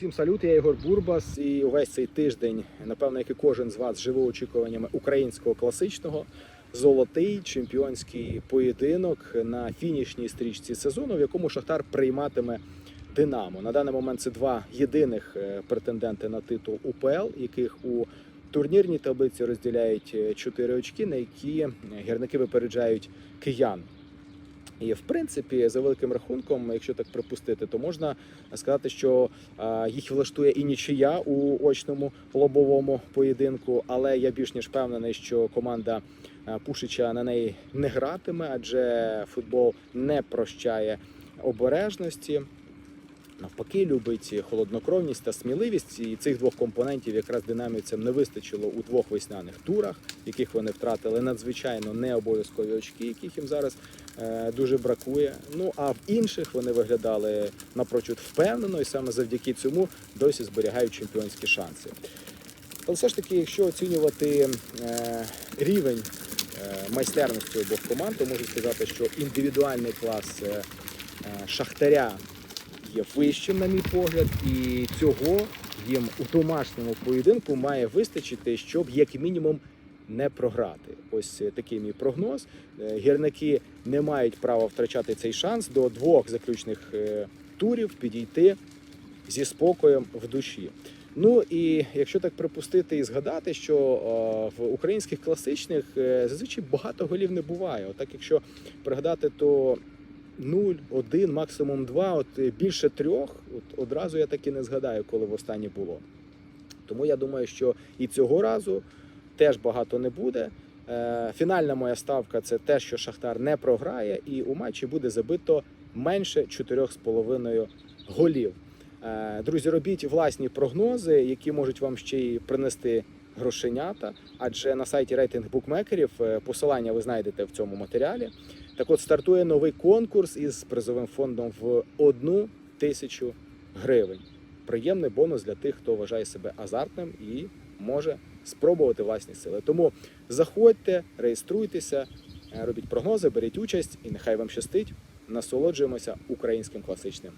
Усім салют, я Ігор Бурбас, і увесь цей тиждень, напевно, як і кожен з вас, живу очікуваннями українського класичного. Золотий чемпіонський поєдинок на фінішній стрічці сезону, в якому Шахтар прийматиме Динамо. На даний момент це два єдиних е, претенденти на титул УПЛ, яких у турнірній таблиці розділяють е, чотири очки, на які гірники випереджають киян. І в принципі, за великим рахунком, якщо так припустити, то можна сказати, що їх влаштує і нічия у очному лобовому поєдинку. Але я більш ніж впевнений, що команда Пушича на неї не гратиме, адже футбол не прощає обережності. Навпаки, любить холоднокровність та сміливість, і цих двох компонентів якраз динамівцям не вистачило у двох весняних турах, яких вони втратили надзвичайно не обов'язкові очки, яких їм зараз е, дуже бракує. Ну а в інших вони виглядали напрочуд впевнено, і саме завдяки цьому досі зберігають чемпіонські шанси. Але все ж таки, якщо оцінювати е, рівень е, майстерності обох команд, то можу сказати, що індивідуальний клас шахтаря є вищим, на мій погляд, і цього їм у домашньому поєдинку має вистачити, щоб як мінімум не програти. Ось е, такий мій прогноз. Е, Гірники не мають права втрачати цей шанс до двох заключних е, турів підійти зі спокоєм в душі. Ну і якщо так припустити і згадати, що в українських класичних зазвичай багато голів не буває. Отак, якщо пригадати, то 0, 1, максимум 2, от е, більше трьох, от одразу я так і не згадаю, коли востаннє було. Тому я думаю, що і цього разу теж багато не буде. Е, Фінальна моя ставка це те, що Шахтар не програє, і у матчі буде забито менше 4,5 голів. Е, Друзі, робіть власні прогнози, які можуть вам ще й принести грошенята. Адже на сайті рейтинг букмекерів е, посилання ви знайдете в цьому матеріалі. Так от стартує новий конкурс із призовим фондом в одну тисячу гривень. Приємний бонус для тих, хто вважає себе азартним і може спробувати власні сили. Тому заходьте, реєструйтеся, е, робіть прогнози, беріть участь, і нехай вам щастить. Насолоджуємося українським класичним